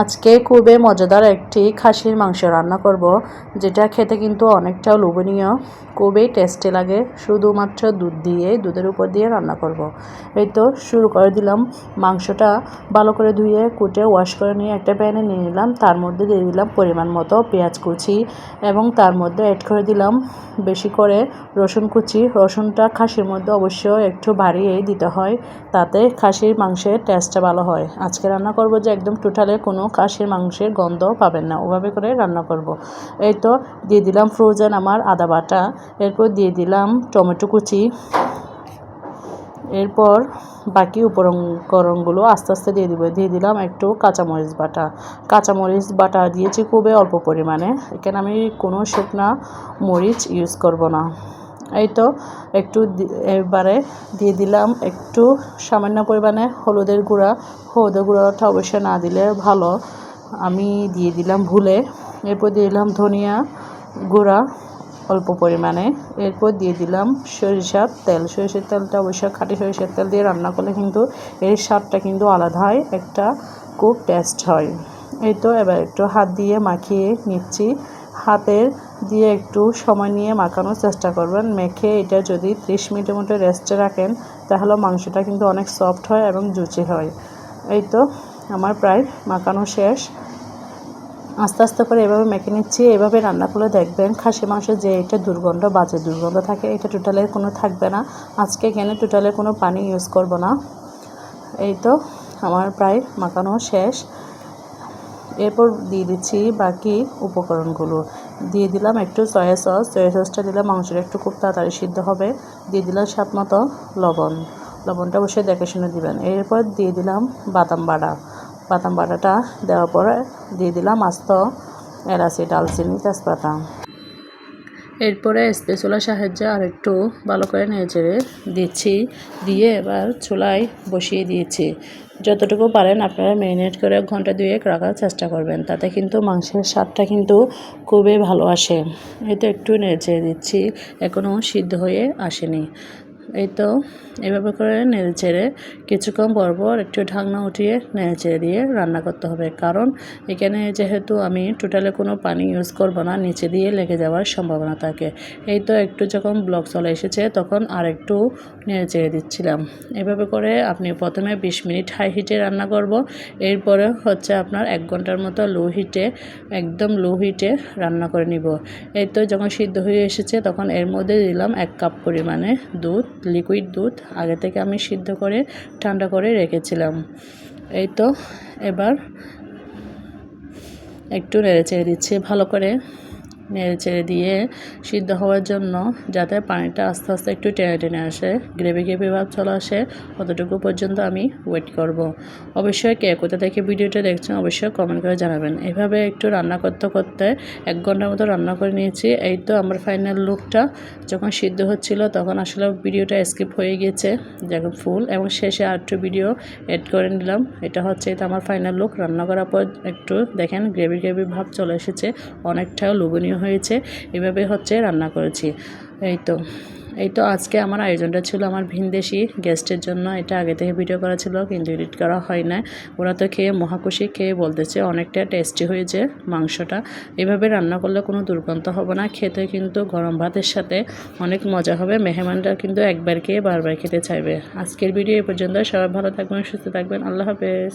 আজকে খুবই মজাদার একটি খাসির মাংস রান্না করব, যেটা খেতে কিন্তু অনেকটা লোভনীয়, খুবই টেস্টি লাগে। শুধুমাত্র দুধ দিয়ে, দুধের উপর দিয়ে রান্না করব। এই তো শুরু করে দিলাম। মাংসটা ভালো করে ধুয়ে, কুটে ওয়াশ করে নিয়ে একটা প্যানে নিয়ে নিলাম। তার মধ্যে দিয়ে দিলাম পরিমাণ মতো পেঁয়াজ কুচি এবং তার মধ্যে অ্যাড করে দিলাম বেশি করে রসুন কুচি। রসুনটা খাসির মধ্যে অবশ্যই একটু বাড়িয়েই দিতে হয়, তাতে খাসির মাংসের টেস্টটা ভালো হয়। আজকে রান্না করব যে একদম টোটালে কোনো খাসির মাংসের গন্ধ পাবেন না। ওভাবে করে রান্না করব। এই তো দিয়ে দিলাম ফ্রোজেন আমার আদা বাটা। এরপর দিয়ে দিলাম টমেটো কুচি। এরপর বাকি উপকরণগুলো আস্তে আস্তে দিয়ে দিব। দিয়ে দিলাম একটু কাঁচামরিচ বাটা। কাঁচামরিচ বাটা দিয়েছি খুবই অল্প পরিমাণে। এখানে আমি কোনো শুকনা মরিচ ইউজ করব না। এই তো একটু এবারে দিয়ে দিলাম একটু সামান্য পরিমাণে হলুদের গুঁড়া। হলুদের গুঁড়োটা অবশ্যই না দিলে ভালো। আমি দিয়ে দিলাম ভুলে। এরপর দিয়ে দিলাম ধনিয়া গুঁড়া অল্প পরিমাণে। এরপর দিয়ে দিলাম সরিষার তেল। সরিষার তেলটা অবশ্যই খাঁটি সরিষার তেল দিয়ে রান্না করলে কিন্তু এর স্বাদটা কিন্তু আলাদা হয়, একটা খুব টেস্ট হয়। এই তো এবার একটু হাত দিয়ে মাখিয়ে নিচ্ছি। হাতের দিয়ে একটু সময় নিয়ে মাখানোর চেষ্টা করবেন। মেখে এটা যদি ত্রিশ মিনিটের মতো রেস্টে রাখেন, তাহলে মাংসটা কিন্তু অনেক সফট হয় এবং জুচি হয়। এই তো আমার প্রায় মাখানো শেষ। আস্তে আস্তে করে এভাবে মেখে নিচ্ছি। এভাবে রান্না করলে দেখবেন খাসি মাংসের যে এটা দুর্গন্ধ, বাজে দুর্গন্ধ থাকে, এটা টোটালের কোনো থাকবে না। আজকে এখানে টোটালের কোনো পানি ইউজ করব না। এই তো আমার প্রায় মাখানো শেষ। এরপর দিয়ে দিচ্ছি বাকি উপকরণগুলো। দিয়ে দিলাম একটু সয়া সস সয়া সসটা দিলে মাংসটা একটু খুব তাড়াতাড়ি সিদ্ধ হবে। দিয়ে দিলাম স্বাদ মতো লবণ। লবণটা বসে দেখে শুনে দিবেন। এরপর দিয়ে দিলাম বাদাম বাড়া। বাদাম বাটাটা দেওয়ার পরে দিয়ে দিলাম আস্ত এলাচি, ডালচিনি, তেজপাতা। এরপরে স্পেশালার সাহায্যে আর একটু ভালো করে নেড়ে দিচ্ছি। দিয়ে এবার চুলায় বসিয়ে দিয়েছি। যতটুকু পারেন আপনারা ম্যারিনেট করে ঘণ্টা দুয়েক রাখার চেষ্টা করবেন। তাতে কিন্তু মাংসের স্বাদটা কিন্তু খুবই ভালো আসে। এতে একটু নেড়ে দিচ্ছি। এখনও সিদ্ধ হয়ে আসেনি। এই তো, এভাবে করে নেড়ে চেড়ে কিছুক্ষণ পরপর একটু ঢাকনা উঠিয়ে নেড়ে চেড়ে দিয়ে রান্না করতে হবে। কারণ এখানে যেহেতু আমি টোটালে কোনো পানি ইউজ করব না, নিচে দিয়ে লেগে যাওয়ার সম্ভাবনা থাকে। এই তো একটু যখন ব্লক চলে এসেছে, তখন আর একটু নেড়ে চেড়ে দিচ্ছিলাম। এভাবে করে আপনি প্রথমে বিশ মিনিট হাই হিটে রান্না করব। এরপরে হচ্ছে আপনার এক ঘণ্টার মতো লো হিটে একদম লো হিটে রান্না করে নিব। এই তো যখন সিদ্ধ হয়ে এসেছে, তখন এর মধ্যে দিলাম এক কাপ পরিমাণে দুধ। লিকুইড দুধ আগে থেকে আমি সিদ্ধ করে, ঠান্ডা করে রেখেছিলাম। এই তো, এবার একটু নেড়ে চেড়ে দিচ্ছি ভালো করে। নেড়ে চেড়ে দিয়ে সিদ্ধ হওয়ার জন্য যাতে পানিটা আস্তে আস্তে একটু টেনে টেনে আসে, গ্রেভি গ্রেভি ভাব চলে আসে, অতটুকু পর্যন্ত আমি ওয়েট করব। অবশ্যই কে কোথা থেকে ভিডিওটা দেখছেন অবশ্যই কমেন্ট করে জানাবেন। এভাবে একটু রান্না করতে করতে এক ঘণ্টার মতো রান্না করে নিয়েছি। এই তো আমার ফাইনাল লুকটা যখন সিদ্ধ হচ্ছিল তখন আসলে ভিডিওটা স্কিপ হয়ে গিয়েছে যখন ফুল এবং শেষে আর একটু ভিডিও এড করে নিলাম। এটা হচ্ছে এটা আমার ফাইনাল লুক রান্না করার পর একটু দেখেন গ্রেভি গ্রেভি ভাব চলে এসেছে। অনেকটাও লোভনীয় হয়েছে, এভাবে হচ্ছে রান্না করেছি। এই তো এই তো আজকে আমার আয়োজনটা ছিল আমার ভিনদেশি গেস্টের জন্য। এটা আগে থেকে ভিডিও করা ছিল, কিন্তু এডিট করা হয় না ওরা তো খেয়ে মহাকুশি খেয়ে বলতেছে, অনেকটা টেস্টি হয়েছে মাংসটা। এভাবে রান্না করলে কোনো দুর্গন্ধ হবে না, খেতে কিন্তু গরম ভাতের সাথে অনেক মজা হবে। মেহমানরা কিন্তু একবার খেয়ে বারবার খেতে চাইবে। আজকের ভিডিও এ পর্যন্ত, সবাই ভালো থাকবেন, সুস্থ থাকবেন, আল্লাহ হাফেজ।